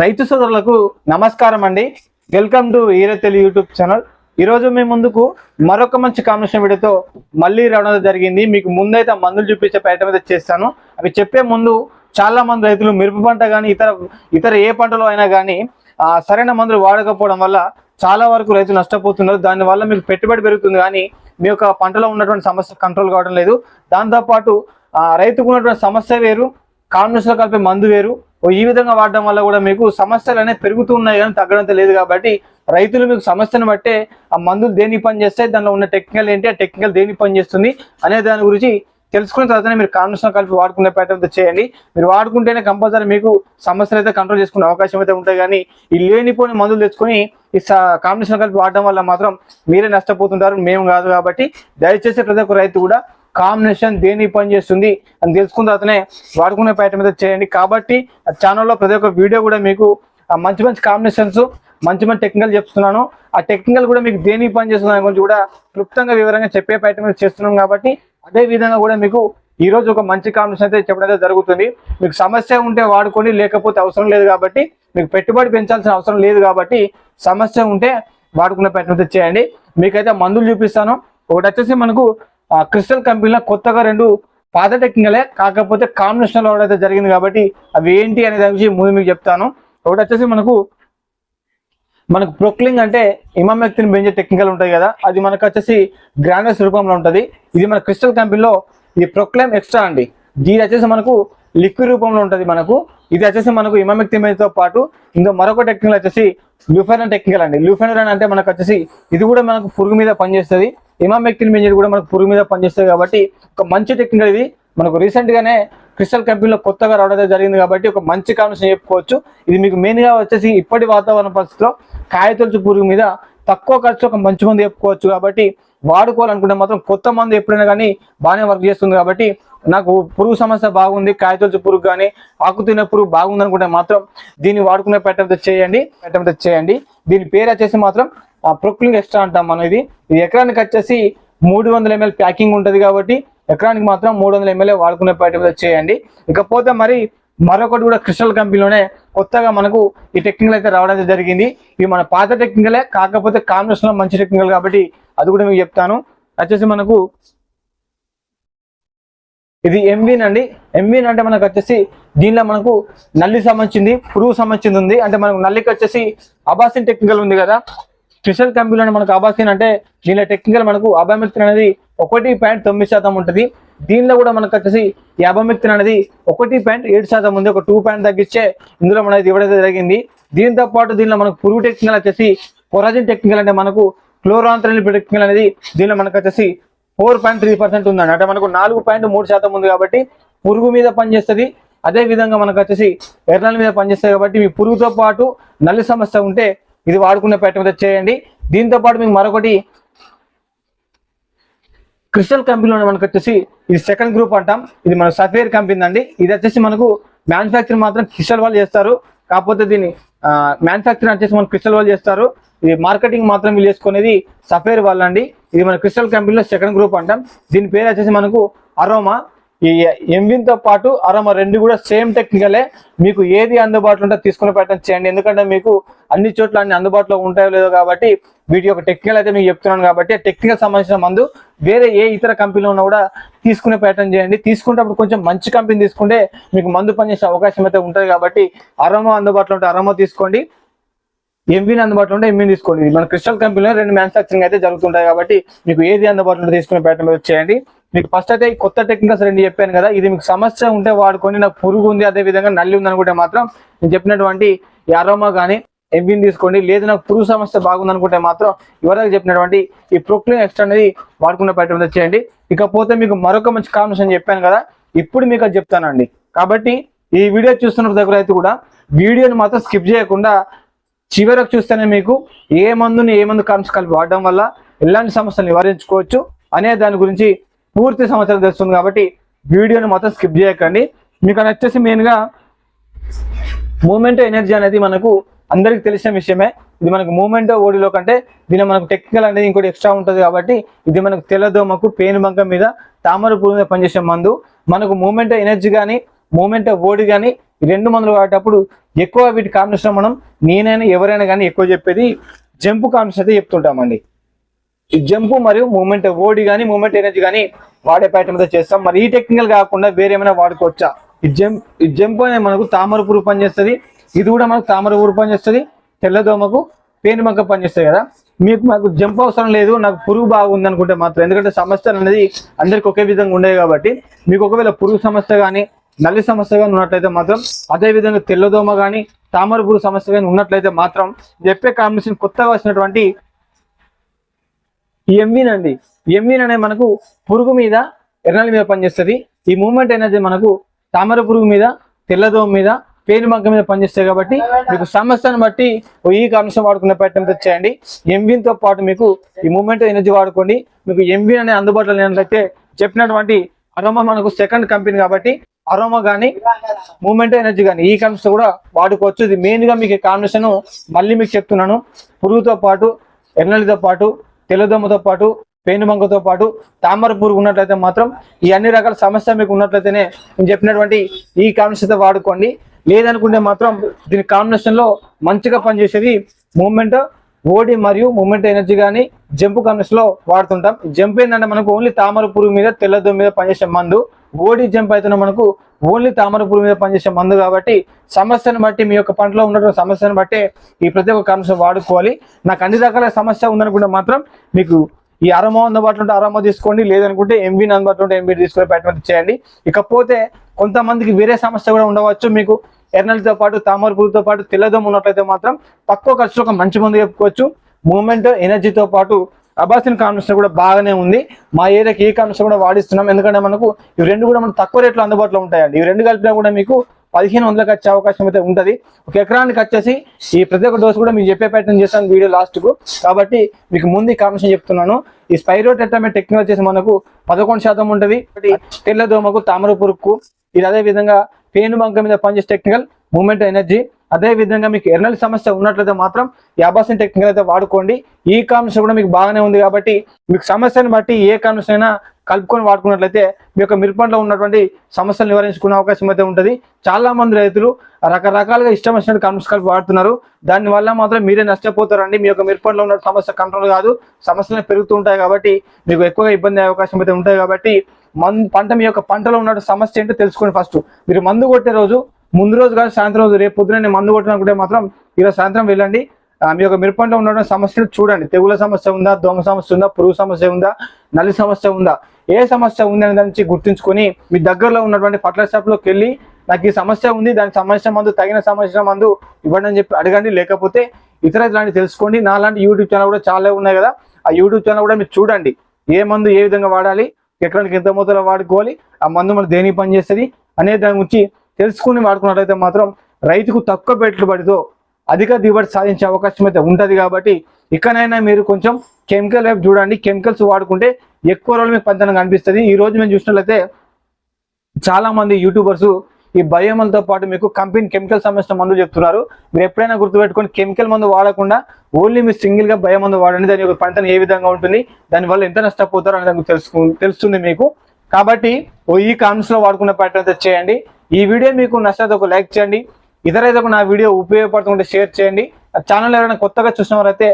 రైతు సోదరులకు నమస్కారం అండి. వెల్కమ్ టు ఈరతెలి యూట్యూబ్ ఛానల్. ఈరోజు మీ ముందుకు మరొక మంచి కాంబినేషన్ వీడియోతో మళ్ళీ రావడం జరిగింది. మీకు ముందైతే ఆ మందులు చూపించే ప్రయత్నం అయితే చేస్తాను. అవి చెప్పే ముందు చాలా మంది రైతులు మిరప పంట కానీ ఇతర ఇతర ఏ పంటలో అయినా కానీ సరైన మందులు వాడకపోవడం వల్ల చాలా వరకు రైతులు నష్టపోతున్నారు. దానివల్ల మీకు పెట్టుబడి పెరుగుతుంది కానీ మీ యొక్క పంటలో ఉన్నటువంటి సమస్య కంట్రోల్ కావడం లేదు. దాంతోపాటు రైతుకు ఉన్నటువంటి సమస్య వేరు కాంబినేషన్లో కలిపే మందు వేరు. ఈ విధంగా వాడడం వల్ల కూడా మీకు సమస్యలు అనేవి పెరుగుతూ ఉన్నాయి కానీ తగ్గడంత లేదు కాబట్టి రైతులు మీకు సమస్యను బట్టే ఆ మందులు దేనికి పని చేస్తాయి దానిలో ఉన్న టెక్నికల్ ఏంటి ఆ టెక్నికల్ దేనికి పని చేస్తుంది అనే దాని గురించి తెలుసుకున్న తర్వాతనే మీరు కాంబినేషన్ కలిపి వాడుకునే ప్రయత్నం చేయండి. మీరు వాడుకుంటేనే కంపల్సరీ మీకు సమస్యలు అయితే కంట్రోల్ చేసుకునే అవకాశం అయితే ఉంటాయి కానీ ఈ లేనిపోని మందులు తెచ్చుకొని ఈ కాంబినేషన్ కలిపి వాడడం వల్ల మాత్రం మీరే నష్టపోతుంటారు మేము కాదు కాబట్టి దయచేసి ప్రతి ఒక్క రైతు కూడా కాంబినేషన్ దేనికి పని చేస్తుంది అని తెలుసుకున్న తర్వాతనే వాడుకునే ప్రయత్నం అయితే చేయండి. కాబట్టి ఆ ఛానల్లో ప్రతి ఒక్క వీడియో కూడా మీకు ఆ మంచి మంచి కాంబినేషన్స్ మంచి మంచి టెక్నికల్ చెప్తున్నాను. ఆ టెక్నికల్ కూడా మీకు దేనికి పని చేస్తున్నాను గురించి కూడా క్లుప్తంగా వివరంగా చెప్పే ప్రయత్నం చేస్తున్నాం కాబట్టి అదే విధంగా కూడా మీకు ఈ రోజు ఒక మంచి కాంబినేషన్ అయితే చెప్పడం అయితే జరుగుతుంది. మీకు సమస్య ఉంటే వాడుకోండి లేకపోతే అవసరం లేదు కాబట్టి మీకు పెట్టుబడి పెంచాల్సిన అవసరం లేదు కాబట్టి సమస్య ఉంటే వాడుకునే ప్రయత్నం అయితే చేయండి. మీకైతే మందులు చూపిస్తాను. ఒకటి వచ్చేసి మనకు క్రిస్టల్ కంపెనీలో కొత్తగా రెండు పాత టెక్నికలే కాకపోతే కాంబినేషన్లో అయితే జరిగింది కాబట్టి అవి ఏంటి అనే దాని గురించి ముందు మీకు చెప్తాను. ఒకటి వచ్చేసి మనకు మనకు ప్రొక్లింగ్ అంటే ఇమామెక్తిన్ పెంచే టెక్నికల్ ఉంటాయి కదా అది మనకు వచ్చేసి గ్రానైస్ రూపంలో ఉంటుంది. ఇది మన క్రిస్టల్ కంపెనీలో ఇది ప్రొక్లైమ్ ఎక్స్ట్రా అండి. దీని వచ్చేసి మనకు లిక్విడ్ రూపంలో ఉంటుంది మనకు. ఇది వచ్చేసి మనకు ఇమామెక్తితో పాటు ఇందులో మరొక టెక్నికల్ వచ్చేసి లూఫెనర్ టెక్నికల్ అండి. లూఫెనర్ అంటే మనకు వచ్చేసి ఇది కూడా మనకు పురుగు మీద పనిచేస్తుంది. ఇమామెక్టిన్ బెంజెడ్ కూడా మనకు పురుగు మీద పనిచేస్తుంది కాబట్టి ఒక మంచి టెక్నికల్ ఇది. మనకు రీసెంట్ గానే క్రిస్టల్ కంపెనీలో కొత్తగా రావడం జరిగింది కాబట్టి ఒక మంచి కాంబినేషన్ చెప్పుకోవచ్చు. ఇది మీకు మెయిన్గా వచ్చేసి ఇప్పటి వాతావరణ పరిస్థితిలో కాయతొలుచు పురుగు మీద తక్కువ ఖర్చు ఒక మంచి మంది చెప్పుకోవచ్చు కాబట్టి వాడుకోవాలనుకుంటే మాత్రం కొత్త మంది ఎప్పుడైనా కానీ బాగానే వర్క్ చేస్తుంది కాబట్టి నాకు పురుగు సమస్య బాగుంది కాయతొలుచు పురుగు కానీ ఆకు తినే పురుగు బాగుంది అనుకుంటే మాత్రం దీన్ని వాడుకునే పెట్టడం చేయండి పెట్టడం చేయండి. దీని పేరు వచ్చేసి మాత్రం ప్రొక్లింగ్ ఎక్స్ట్రా అంటాం మనం ఇది. ఇది ఎకరానికి వచ్చేసి మూడు వందల ఎంఎల్ ప్యాకింగ్ ఉంటుంది కాబట్టి ఎకరానికి మాత్రం మూడు వందల ఎంఎల్ఏ వాడుకునే పైన చేయండి. ఇకపోతే మరి మరొకటి కూడా క్రిస్టల్ కంపెనీలోనే కొత్తగా మనకు ఈ టెక్నికల్ అయితే రావడం జరిగింది. ఇది మన పాత టెక్నికలే కాకపోతే కాంబినేషన్లో మంచి టెక్నికల్ కాబట్టి అది కూడా మీకు చెప్తాను. వచ్చేసి మనకు ఇది ఎంవిన్ అండి. ఎంవిన్ అంటే మనకు వచ్చేసి దీనిలో మనకు నల్లి సంబంధించింది పురుగు సంబంధించింది ఉంది. అంటే మనకు నల్లికి వచ్చేసి అబాసిన్ టెక్నికల్ ఉంది కదా. స్పెషల్ కంపెనీలో మనకు అబాసిన్ అంటే దీనిలో టెక్నికల్ మనకు అబామిక్తిన్ అనేది ఒకటి పాయింట్ తొమ్మిది శాతం ఉంటుంది. దీనిలో కూడా మనకు వచ్చేసి ఈ అబామిక్తిన్ అనేది ఒకటి పాయింట్ ఏడు శాతం ఉంది. ఒక టూ పాయింట్ తగ్గించే ఇందులో మనది ఇవ్వడైతే జరిగింది. దీంతో పాటు దీనిలో మనకు పురుగు టెక్నికల్ వచ్చేసి కొరాజిన్ టెక్నికల్ అంటే మనకు క్లోరాంత్రల్ టెక్నికల్ అనేది దీనిలో మనకు వచ్చేసి ఫోర్ పాయింట్ త్రీ పర్సెంట్ ఉందండి. అంటే మనకు నాలుగు పాయింట్ మూడు శాతం ఉంది కాబట్టి పురుగు మీద పనిచేస్తుంది. అదే విధంగా మనకు వచ్చేసి ఎర్రల మీద పనిచేస్తుంది కాబట్టి మీ పురుగుతో పాటు నల్లి సమస్య ఉంటే ఇది వాడుకునే పెట్ట మీద చేయండి. దీంతో పాటు మీకు మరొకటి క్రిస్టల్ కంపెనీలో మనకు వచ్చేసి ఇది సెకండ్ గ్రూప్ అంటాం. ఇది మన సఫేర్ కంపెనీ అండి. ఇది వచ్చేసి మనకు మ్యానుఫ్యాక్చరింగ్ మాత్రం క్రిస్టల్ వాళ్ళు చేస్తారు. కాకపోతే దీన్ని మ్యానుఫ్యాక్చరింగ్ వచ్చేసి మన క్రిస్టల్ వాళ్ళు చేస్తారు. ఇది మార్కెటింగ్ మాత్రం వీళ్ళు చేసుకునేది సఫేర్ వాళ్ళండి. ఇది మన క్రిస్టల్ కంపెనీలో సెకండ్ గ్రూప్ అంటాం. దీని పేరు వచ్చేసి మనకు అరోమా ఈ ఎంవిన్తో పాటు అరమ రెండు కూడా సేమ్ టెక్నికలే మీకు ఏది అందుబాటులో ఉంటే తీసుకుని పెట్టడం చేయండి. ఎందుకంటే మీకు అన్ని చోట్ల అన్ని అందుబాటులో ఉంటాయో లేదో కాబట్టి వీటి యొక్క టెక్నికల్ అయితే మీకు చెప్తున్నాను కాబట్టి టెక్నికల్ సంబంధించిన మందు వేరే ఏ ఇతర కంపెనీలో ఉన్నా కూడా తీసుకునే ప్రయత్నం చేయండి. తీసుకునేటప్పుడు కొంచెం మంచి కంపెనీ తీసుకుంటే మీకు మందు పనిచేసే అవకాశం అయితే ఉంటుంది కాబట్టి అరమ అందుబాటులో ఉంటే అరమ తీసుకోండి. ఎంవీని అందుబాటులో ఉంటే ఎంవీని తీసుకోండి. మన క్రిస్టల్ కంపెనీలో రెండు మ్యానుఫాక్చరింగ్ అయితే జరుగుతుంటాయి కాబట్టి మీకు ఏది అందుబాటులో ఉంటే తీసుకునే ప్రయత్నం చేయండి. మీకు ఫస్ట్ అయితే ఈ కొత్త టెక్నికల్స్ రెండు చెప్పాను కదా. ఇది మీకు సమస్య ఉంటే వాడుకొని నాకు పురుగు ఉంది అదే విధంగా నల్లి ఉంది అనుకుంటే మాత్రం నేను చెప్పినటువంటి యారోమా కానీ ఎంబీని తీసుకోండి. లేదు నాకు పురుగు సమస్య బాగుంది అనుకుంటే మాత్రం ఇవరకు చెప్పినటువంటి ఈ ప్రొక్లిన్ ఎక్స్ట్రా అనేది వాడుకునే ప్రయత్నం చేయండి. ఇకపోతే మీకు మరొక మంచి కాంబినేషన్ చెప్పాను కదా ఇప్పుడు మీకు అది చెప్తానండి. కాబట్టి ఈ వీడియో చూస్తున్న దగ్గర అయితే కూడా వీడియోని మాత్రం స్కిప్ చేయకుండా చివరకు చూస్తేనే మీకు ఏ మందుని ఏ మందు కాంప్స్ కలిపి వాడడం వల్ల ఎలాంటి సమస్యలు నివారించుకోవచ్చు అనే దాని గురించి పూర్తి సమాచారం తెలుస్తుంది కాబట్టి వీడియోని మొత్తం స్కిప్ చేయకండి. మీకు అది వచ్చేసి మెయిన్గా మూమెంట్ ఎనర్జీ అనేది మనకు అందరికి తెలిసిన విషయమే. ఇది మనకు మూమెంట్ ఓడిలో కంటే దీని మనకు టెక్నికల్ అనేది ఇంకోటి ఎక్స్ట్రా ఉంటుంది కాబట్టి ఇది మనకు తెల్లదోమకు పేను బంక మీద తామర పూల మీద పనిచేసే మందు. మనకు మూమెంట్ ఎనర్జీ కానీ మూమెంట్ ఓడి కానీ రెండు మందులు వాడేటప్పుడు ఎక్కువ వీటి కాంబినేషన్ మనం నేనైనా ఎవరైనా కానీ ఎక్కువ చెప్పేది జంపు కాంబినేషన్ అయితే చెప్తుంటామండి. ఈ జంప్ మరియు మూమెంట్ ఓడి కానీ మూమెంట్ ఎనర్జీ కానీ వాడే ప్యాటర్న్ మీద చేస్తాం. మరి ఈ టెక్నికల్ కాకుండా వేరేమైనా వాడుకోవచ్చా? ఈ జంప్ ఈ జంప్ అనేది మనకు తామర పురుగు పనిచేస్తుంది ఇది కూడా మనకు తామర పురుగు పనిచేస్తుంది తెల్లదోమకు పేనుమక్క పనిచేస్తాయి కదా. మీకు మాకు జంప్ అవసరం లేదు నాకు పురుగు బాగుంది అనుకుంటే మాత్రం. ఎందుకంటే సమస్యలు అనేది అందరికి ఒకే విధంగా ఉండేవి కాబట్టి. మీకు ఒకవేళ పురుగు సమస్య కానీ నల్లి సమస్య కానీ ఉన్నట్లయితే మాత్రం అదే విధంగా తెల్లదోమ కానీ తామర పురుగు సమస్య కానీ ఉన్నట్లయితే మాత్రం చెప్పే కాంబినేషన్ కొత్తగా వచ్చినటువంటి ఎంవిన్ అండి. ఎంవిన్ అనేది మనకు పురుగు మీద ఎర్రల మీద పనిచేస్తుంది. ఈ మూమెంట్ ఎనర్జీ మనకు తామర పురుగు మీద తెల్లదోమ మీద పేరు మగ్గ మీద పనిచేస్తాయి కాబట్టి మీకు సమస్యను బట్టి ఓ ఈ కాంబినేషన్ వాడుకునే ప్రయత్నం తెచ్చేయండి ఎంవిన్తో పాటు మీకు ఈ మూమెంట్ ఎనర్జీ వాడుకోండి. మీకు ఎంవిన్ అనే అందుబాటులో లేనట్లయితే చెప్పినటువంటి అరోమా మనకు సెకండ్ కంపెనీ కాబట్టి అరోమా కానీ మూమెంట్ ఎనర్జీ కానీ ఈ కాంబినేషన్ కూడా వాడుకోవచ్చు. ఇది మెయిన్గా మీకు కాంబినేషన్ మళ్ళీ మీకు చెప్తున్నాను. పురుగుతో పాటు ఎర్నలితో పాటు తెల్లదొమ్మతో పాటు పేనుమంగతో పాటు తామర పురుగు ఉన్నట్లయితే మాత్రం ఈ అన్ని రకాల సమస్య మీకు ఉన్నట్లయితేనే నేను చెప్పినటువంటి ఈ కాంబినేషన్ అయితే వాడుకోండి. లేదనుకుంటే మాత్రం దీని కాంబినేషన్లో మంచిగా పనిచేసేది మూమెంట్ ఓడి మరియు మూమెంట్ ఎనర్జీ కానీ జంప్ కాంబినేషన్లో వాడుతుంటాం. జంప్ ఏంటంటే మనకు ఓన్లీ తామర పురుగు మీద తెల్లదొమ్మ మీద పనిచేసే మందు. ఓడి జంప్ అయితే మనకు ఓన్లీ తామర పురుగు మీద పనిచేసే మందు కాబట్టి సమస్యను బట్టి మీ యొక్క పంటలో ఉన్నటువంటి సమస్యను బట్టి ఈ ప్రతి ఒక్క కాంబినేషన్ వాడుకోవాలి. నాకు అన్ని రకాల సమస్య ఉందనుకుంటే మాత్రం మీకు ఈ అరమో అందుబాటులో ఉంటే అరమో తీసుకోండి లేదనుకుంటే ఎంబీ అందుబాటులో ఉంటే ఎంబీ తీసుకునే ప్రయత్నం చేయండి. ఇకపోతే కొంతమందికి వేరే సమస్య కూడా ఉండవచ్చు. మీకు ఎర్నల్తో పాటు తామర పురుగుతో పాటు తెల్లదోమ ఉన్నట్లయితే మాత్రం తక్కువ ఖర్చులో ఒక మంచి మందు చెప్పుకోవచ్చు. మూమెంట్ ఎనర్జీతో పాటు అబాసిన్ కాన్వెన్షన్ కూడా బాగానే ఉంది. మా ఏరియాకి ఈ కాన్వెన్షన్ కూడా వాడిస్తున్నాం. ఎందుకంటే మనకు ఇవి రెండు కూడా మనకు తక్కువ రేట్లో అందుబాటులో ఉంటాయండి. ఇవి రెండు కలిపినా కూడా మీకు పదిహేను వందలకు వచ్చే అవకాశం అయితే ఉంటుంది. ఒక ఎకరానికి వచ్చేసి ఈ ప్రతి ఒక్క డోస్ కూడా మీకు చెప్పే ప్రయత్నం చేస్తాను వీడియో లాస్ట్కు కాబట్టి మీకు ముందు కాన్వెన్షన్ చెప్తున్నాను. ఈ స్పైరో టెట్రామే టెక్నిక్ వచ్చేసి మనకు పదకొండు శాతం ఉంటుంది. తెల్లదోమకు తామర పురుక్కు ఇది అదేవిధంగా పేను బంక మీద పనిచేసే టెక్నికల్ మూమెంట్ ఎనర్జీ అదే విధంగా మీకు ఎర్నల్ సమస్య ఉన్నట్లయితే మాత్రం ఈ అబాసిన్ టెక్నికల్ అయితే వాడుకోండి. ఈ కాంబినేషన్ కూడా మీకు బాగానే ఉంది కాబట్టి మీకు సమస్యను బట్టి ఏ కాంబినేషన్ అయినా కలుపుకొని వాడుకున్నట్లయితే మీ యొక్క మిరపంలో ఉన్నటువంటి సమస్యలు నివారించుకునే అవకాశం అయితే ఉంటుంది. చాలా మంది రైతులు రకరకాలుగా ఇష్టం వచ్చినట్టు కాంబినేషన్ కలిపి వాడుతున్నారు. దానివల్ల మాత్రం మీరే నష్టపోతారండి. మీ యొక్క మిరపంలో ఉన్న సమస్య కంట్రోల్ కాదు. సమస్యలు పెరుగుతూ ఉంటాయి కాబట్టి మీకు ఎక్కువగా ఇబ్బంది అయ్యే అవకాశం అయితే ఉంటాయి కాబట్టి మన్ పంట మీ యొక్క పంటలో ఉన్న సమస్య ఏంటో తెలుసుకోండి ఫస్ట్ మీరు మందు కొట్టే రోజు ముందు రోజు కాదు సాయంత్రం రోజు రేపు పొద్దున నేను మందు కొట్టినప్పుడే మాత్రం ఈరోజు సాయంత్రం వెళ్ళండి. మీ యొక్క మిరపంలో ఉన్న సమస్యలు చూడండి. తెగుల సమస్య ఉందా దోమ సమస్య ఉందా పురుగు సమస్య ఉందా నల్లి సమస్య ఉందా ఏ సమస్య ఉంది అనే దాని నుంచి గుర్తుంచుకొని మీ దగ్గరలో ఉన్నటువంటి ఫర్టిలైజర్ షాప్లోకి వెళ్ళి నాకు ఈ సమస్య ఉంది దానికి సంబంధించిన మందు తగిన సంబంధించిన మందు ఇవ్వండి అని చెప్పి అడగండి. లేకపోతే ఇతర ఇలాంటి తెలుసుకోండి. నా లాంటి యూట్యూబ్ ఛానల్ కూడా చాలా ఉన్నాయి కదా. ఆ యూట్యూబ్ ఛానల్ కూడా మీరు చూడండి. ఏ మందు ఏ విధంగా వాడాలి ఎక్కడానికి ఎంత మొత్తంలో వాడుకోవాలి ఆ మందు మన దేనికి పనిచేస్తుంది అనే దాని గురించి తెలుసుకుని వాడుకున్నట్లయితే మాత్రం రైతుకు తక్కువ పెట్టుబడితో అధిక దిగుబడి సాధించే అవకాశం అయితే ఉంటుంది కాబట్టి ఇకనైనా మీరు కొంచెం కెమికల్ వైపు చూడండి. కెమికల్స్ వాడుకుంటే ఎక్కువ రోజులు మీకు పంచనం కనిపిస్తుంది ఈ రోజు మేము చూసినట్లయితే చాలా మంది యూట్యూబర్స్ ఈ బయోమల్తో పాటు మీకు కంపెనీ కెమికల్ సంబంధించిన మందులు చెప్తున్నారు. మీరు ఎప్పుడైనా గుర్తుపెట్టుకొని కెమికల్ మందు వాడకుండా ఓన్లీ మీరు సింగిల్గా బయో మందు వాడండి. దాని యొక్క పంటను ఏ విధంగా ఉంటుంది? దానివల్ల ఎంత నష్టపోతారో అనేది తెలుసుకు తెలుస్తుంది మీకు. కాబట్టి ఓ ఈ కామెంట్స్లో వాడుకునే ప్యాటర్న్ అయితే చేయండి. ఈ వీడియో మీకు నచ్చితే ఒక లైక్ చేయండి. ఇతర ఒక నా వీడియో ఉపయోగపడుతుంటే షేర్ చేయండి. ఆ ఛానల్ ఎవరైనా కొత్తగా చూసిన వారైతే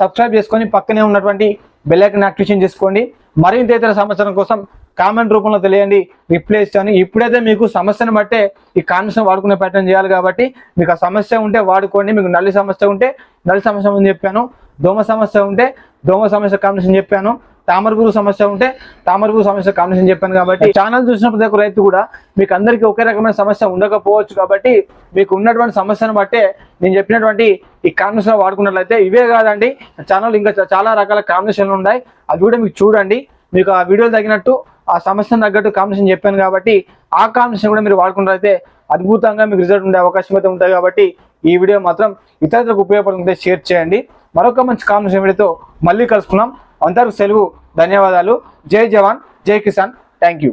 సబ్స్క్రైబ్ చేసుకొని పక్కనే ఉన్నటువంటి బెల్లైకన్ యాక్టివేషన్ చేసుకోండి. మరింత ఇతర సమాచారం కోసం కామెంట్ రూపంలో తెలియండి. రిప్లై ఇస్తాను ఇప్పుడైతే మీకు సమస్యను బట్టే ఈ కాన్వర్సేషన్ వాడుకునే ప్యాటర్న్ చేయాలి కాబట్టి మీకు ఆ సమస్య ఉంటే వాడుకోండి. మీకు నల్లి సమస్య ఉంటే నల్లి సమస్య అని చెప్పాను. దోమ సమస్య ఉంటే దోమ సమస్య కాంబినేషన్ చెప్పాను. తామర పురుగు సమస్య ఉంటే తామర పురుగు సమస్య కాంబినేషన్ చెప్పాను కాబట్టి ఛానల్ చూసిన ప్రతి ఒక్క రైతు కూడా మీకు అందరికీ ఒకే రకమైన సమస్య ఉండకపోవచ్చు కాబట్టి మీకు ఉన్నటువంటి సమస్యను బట్టే నేను చెప్పినటువంటి ఈ కాంబినేషన్ వాడుకున్నట్లయితే ఇవే కాదండి. ఛానల్ ఇంకా చాలా రకాల కాంబినేషన్లు ఉన్నాయి. అవి కూడా మీకు చూడండి. మీకు ఆ వీడియోలు తగినట్టు ఆ సమస్యను తగ్గట్టు కాంబినేషన్ చెప్పాను కాబట్టి ఆ కాంబినేషన్ కూడా మీరు వాడుకున్నట్లయితే అద్భుతంగా మీకు రిజల్ట్ ఉండే అవకాశం అయితే ఉంటుంది కాబట్టి ఈ వీడియో మాత్రం ఇతరులకు ఉపయోగపడుతుంటే షేర్ చేయండి. మరొక మంచి కాంబినేషన్ వీడియోతో మళ్ళీ కలుసుకున్నాం అందరూ సెలవు ధన్యవాదాలు. జై జవాన్ జై కిసాన్. Thank you